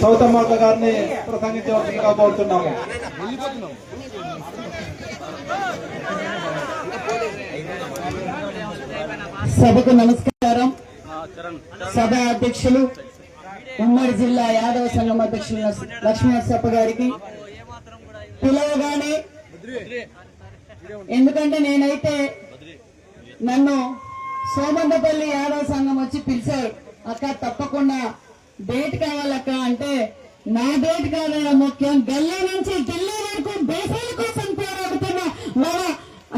సౌతమ్మక్క గారిని ప్రసంగించవలసిందిగా కోరుతున్నాము సభకు నమస్కారం. సభ అధ్యక్షులు ఉమ్మడి జిల్లా యాదవ సంఘం అధ్యక్షులు లక్ష్మీనరసప్ప గారికి. పిలవగానే ఎందుకంటే నేనైతే నన్ను సోమందపల్లి యాదవ సంఘం వచ్చి పిలిచారు. అక్క తప్పకుండా డేట్ కావాలక్క అంటే నా డేట్ కాదయ్యా ముఖ్యం. గల్లీ నుంచి ఢిల్లీ వరకు దేశాల కోసం పోరాడుతున్న మన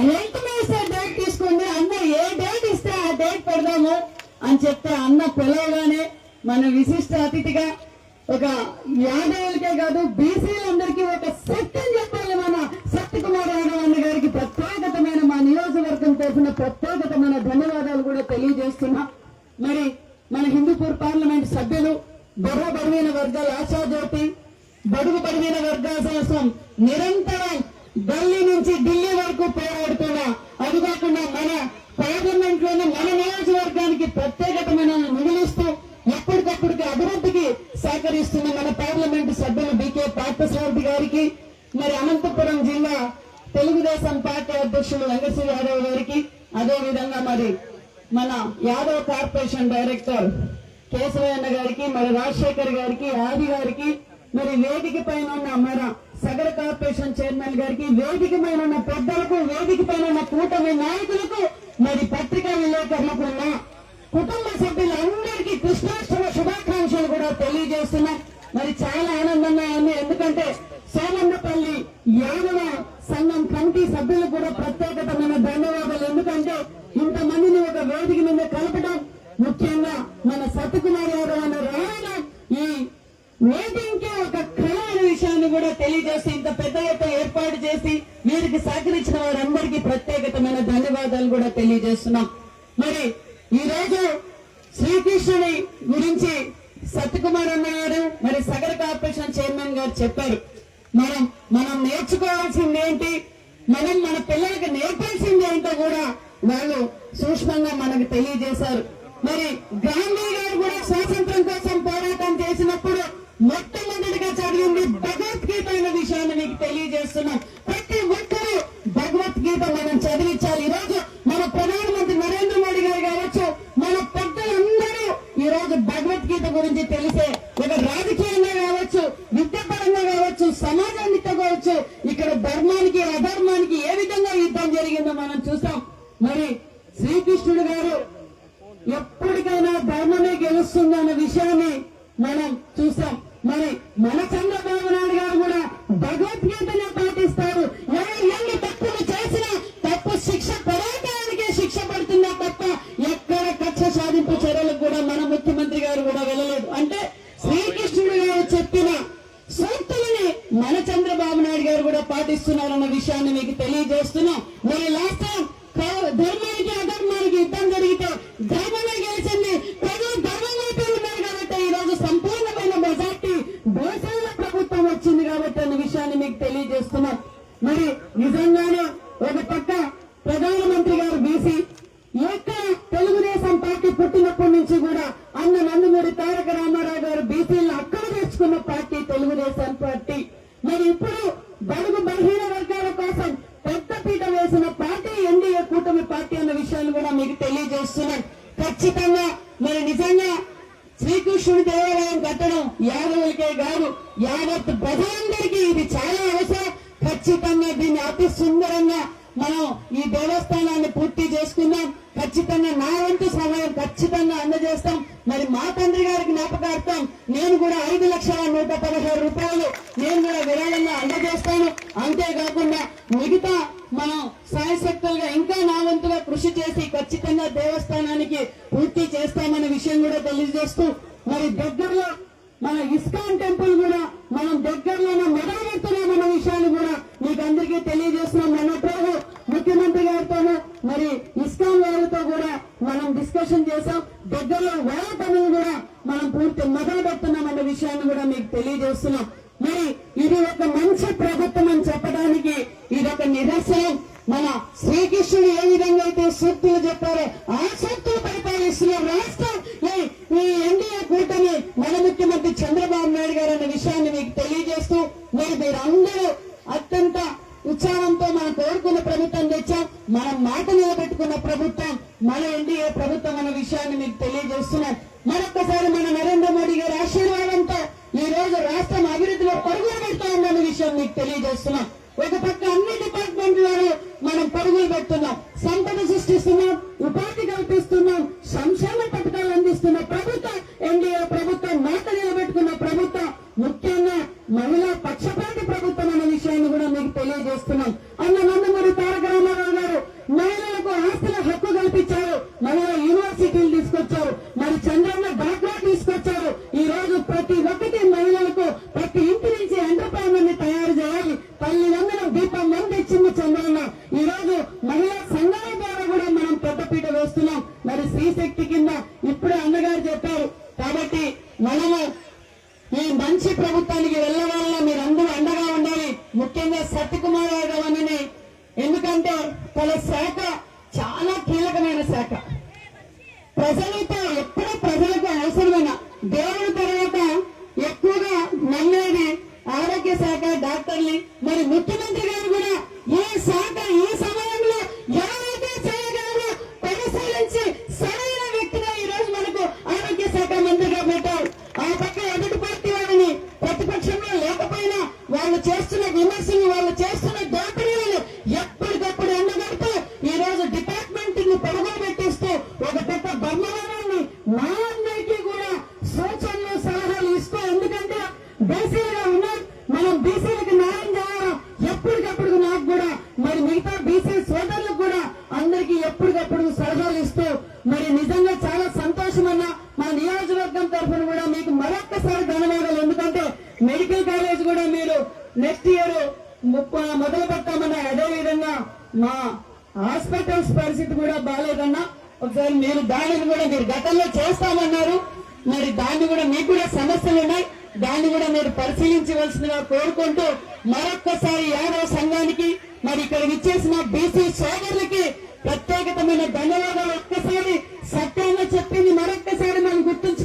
హెల్త్ మినిస్టర్ డేట్ తీసుకుంది. అన్న ఏ డేట్ ఇస్తే ఆ డేట్ పెడదాము అని చెప్తే అన్న పిలవగానే మన విశిష్ట అతిథిగా ఒక యాదవులకే కాదు బీసీలందరికీ ఒక సత్యం చెప్పాలి మన సత్యకుమార్ యాదవ్ అన్న గారికి ప్రత్యేకతమైన మా నియోజకవర్గం తరఫున ప్రత్యేకతమైన ధన్యవాదాలు కూడా తెలియజేస్తున్నా. మరి మన హిందూపూర్ పార్లమెంట్ సభ్యులు బరువు బరువైన వర్గాల ఆశాజ్యోతి బడుగు బరువైన వర్గాల కోసం నిరంతరం ఢిల్లీ నుంచి ఢిల్లీ వరకు పోరాడుతున్న అది కాకుండా మన పార్లమెంట్లోని మన నియోజకవర్గానికి ప్రత్యేకతమైన నిధులిస్తూ ఎప్పటికప్పటికి అభివృద్ధికి సహకరిస్తున్న మన పార్లమెంట్ సభ్యులు బీకే పార్థసారథి గారికి మరి అనంతపురం జిల్లా తెలుగుదేశం పార్టీ అధ్యక్షులు వెంకటశ్రీ యాదవ్ గారికి అదే విధంగా మరి మన యాదవ్ కార్పొరేషన్ డైరెక్టర్ కేశవయ్య గారికి మరి రాజశేఖర్ గారికి ఆది గారికి మరి వేదిక పైన ఉన్న మన సగర కార్పొరేషన్ చైర్మన్ గారికి వేదిక పైన ఉన్న పెద్దలకు వేదిక పైన ఉన్న కూటమి నాయకులకు మరి పత్రికా విలేకరులకు ఉన్న కుటుంబ సభ్యులందరికీ కృష్ణాష్టమ శుభాకాంక్షలు కూడా తెలియజేస్తున్నాం. మరి చాలా ఆనందంగా ఉంది. ఎందుకంటే మన ఎవరు అన్న రోజున ఈ ఓటింగ్కి ఒక కళ అనే విషయాన్ని కూడా తెలియజేసి ఇంత పెద్ద ఎత్తున ఏర్పాటు చేసి వీరికి సహకరించిన వారందరికీ ప్రత్యేకతమైన ధన్యవాదాలు కూడా తెలియజేస్తున్నాం. మరి ఈ రోజు శ్రీకృష్ణుని గురించి సత్యకుమార్ అన్న గారు మరి సగర కార్పొరేషన్ చైర్మన్ గారు చెప్పారు. మనం మనం నేర్చుకోవాల్సింది ఏంటి? మనం మన పిల్లలకు నేర్పాల్సింది ఏంటో కూడా వాళ్ళు సూక్ష్మంగా మనకు తెలియజేశారు. మరి గాంధీ చేస్తున్నాం. ప్రతి ఒక్కరూ భగవద్గీత మనం చదివించాలి. ఈ రోజు మన ప్రధానమంత్రి నరేంద్ర మోడీ గారు కావచ్చు మన పెద్దలందరూ ఈ రోజు భగవద్గీత గురించి తెలిసే ఒక రాజకీయంగా కావచ్చు విద్యాపరంగా కావచ్చు సమాజానికి కావచ్చు ఇక్కడ ధర్మానికి అధర్మానికి ఏ విధంగా యుద్ధం జరిగిందో మనం చూసాం మరి శ్రీకృష్ణుడు గారు ఎప్పటికైనా ధర్మమే గెలుస్తుంది అన్న విషయాన్ని మనం చూసాం మరి మన సాధింపు చర్యలకు కూడా మన ముఖ్యమంత్రి గారు కూడా వెళ్ళలేదు. అంటే శ్రీకృష్ణుడు గారు చెప్పిన సూక్తులని మన చంద్రబాబు నాయుడు గారు కూడా పాటిస్తున్నారన్న విషయాన్ని మీకు తెలియజేస్తున్నాం మరి లాస్ట్ టైం క- ధర్మానికి అధర్మానికి యుద్ధం జరిగితే ధర్మమే గెలిచింది ప్రజలు ధర్మం వైపే ఉన్నారు కాబట్టి ఈ రోజు సంపూర్ణమైన మెజార్టీ దేశంలో ప్రభుత్వం వచ్చింది కాబట్టి అన్న విషయాన్ని మీకు తెలియజేస్తున్నాం మరి నిజంగానే ఒక పక్క ప్రధానమంత్రి గారు బీసీ ఎక్కడ తెలుగుదేశం పార్టీ పుట్టినప్పటి నుంచి కూడా అన్న నందమూరి తారక రామారావు గారు బీసీలను అక్కడ తెచ్చుకున్న పార్టీ తెలుగుదేశం పార్టీ. మరి ఇప్పుడు బడుగు బలహీన వర్గాల కోసం పెద్ద పీట వేసిన పార్టీ ఎన్డీఏ కూటమి పార్టీ అన్న విషయాన్ని కూడా మీకు తెలియజేస్తున్నాను ఖచ్చితంగా మరి నిజంగా శ్రీకృష్ణుడి దేవాలయం కట్టడం యాదవులకే కాదు యావత్ ప్రజలందరికీ ఇది చాలా అవసరం. ఖచ్చితంగా దీన్ని అతి సుందరంగా మనం ఈ దేవస్థానాన్ని పూర్తి చేసుకున్నాం ఖచ్చితంగా నా వంతు సహాయం ఖచ్చితంగా అందజేస్తాం. మరి మా తండ్రి గారికి జ్ఞాపకార్థం నేను కూడా ఐదు లక్షల నూట పదహారు రూపాయలు నేను కూడా విరాళంగా అందజేస్తాను. అంతేకాకుండా మిగతా మనం సాయశక్తులుగా ఇంకా నా వంతుగా కృషి చేసి ఖచ్చితంగా దేవస్థానానికి పూర్తి చేస్తామనే విషయం కూడా తెలియజేస్తూ మరి దగ్గరలో మన ఇస్కాన్ టెంపుల్ కూడా మనం దగ్గరలోనే మొదలుపెడుతున్నామన్న విషయాన్ని కూడా మీకు అందరికీ తెలియజేస్తున్నాం. మన ప్రభు ముఖ్యమంత్రి గారితోనూ మరి ఇస్కాన్ వారితో కూడా మనం డిస్కషన్ చేసాం దగ్గరలో వాళ్ళ పనులు కూడా మనం పూర్తి మొదలు పెడుతున్నామన్న విషయాన్ని కూడా మీకు తెలియజేస్తున్నాం. మరి ఇది ఒక మంచి ప్రభుత్వం అని చెప్పడానికి ఇది ఒక నిదర్శనం. మన శ్రీకృష్ణుడు ఏ విధంగా అయితే సూక్తులు చెప్పారో ఆ సూక్తులు పరిపాలిస్తున్న రాష్ట్రం ఈ- ఈ ఎన్డీఏ కూటమి మన ముఖ్యమంత్రి చంద్రబాబు నాయుడు గారు విషయాన్ని మీకు తెలియజేస్తూ మరి మీరందరూ అత్యంత ఉత్సాహంతో మనం కోరుకున్న ప్రభుత్వం తెచ్చాం మనం మాట నిలబెట్టుకున్న ప్రభుత్వం మన ఎన్డీఏ ప్రభుత్వం అన్న విషయాన్ని మీకు తెలియజేస్తున్నాం. మరొక్కసారి మన నరేంద్ర మోడీ గారి ఆశీర్వాదంతో ఈ రోజు రాష్ట్రం అభివృద్ధిలో పరుగులు పెడతా ఉందన్న విషయం మీకు తెలియజేస్తున్నాం. ఒక పక్క అన్ని డిపార్ట్మెంట్లలో మనం పరుగులు పెడుతున్నాం. సంపద సృష్టిస్తున్నాం ఉపాధి కల్పిస్తున్నాం సంక్షేమ పథకాలు అందిస్తున్న ప్రభుత్వం ఎన్డీఏ ప్రభుత్వం మాట నిలబెట్టుకున్న ప్రభుత్వం ముఖ్యంగా మహిళా పక్షపాతి ప్రభుత్వం అన్న విషయాన్ని కూడా మీకు తెలియజేస్తున్నాం అన్న నందమూరి తారక రామారావు గారు మహిళలకు ఆస్తుల హక్కు మనలో యూనివర్సిటీలు తీసుకొచ్చారు. మరి చంద్రంలో డాక్రా తీసుకొచ్చారు. ఈ రోజు ప్రతి ఒక్కటి మహిళలకు ప్రతి ఇంటి నుంచి ఎంటర్ప్రైనర్ని తయారు చేయాలి. తల్లి దీపం మంది చంద్రన్న. ఈ రోజు మహిళా సంఘాల ద్వారా కూడా మనం పెద్దపీట వేస్తున్నాం. మరి స్త్రీ శక్తి కింద ఇప్పుడే అన్నగారు చెప్పారు. కాబట్టి మనము ఈ మంచి ప్రభుత్వానికి వెళ్ళవాళ్ళ మీరందరూ అండగా ఉండాలి. ముఖ్యంగా సత్యకుమార్ యాదవ్ ఎందుకంటే తన శాఖ చాలా కీలక ప్రజలతో ఎప్పుడూ ప్రజలకు అవసరమైన దేవుని తర్వాత ఎక్కువగా నమ్మేది ఆరోగ్య శాఖ డాక్టర్ని మరి ముఖ్యమంత్రి గారు మా హాస్పిటల్స్ పరిస్థితి కూడా బాగాలేదన్నా ఒకసారి మీరు దానిని కూడా మీరు గతంలో చేస్తామన్నారు. మరి దాన్ని కూడా మీకు కూడా సమస్యలు ఉన్నాయి. దాన్ని కూడా మీరు పరిశీలించవలసిందిగా కోరుకుంటూ మరొక్కసారి యాదవ్ సంఘానికి మరి ఇక్కడ ఇచ్చేసిన బీసీ సోదరులకి ప్రత్యేకతమైన ధన్యవాదాలు. ఒక్కసారి సత్యంగా చెప్పింది మరొక్కసారి మనం గుర్తించు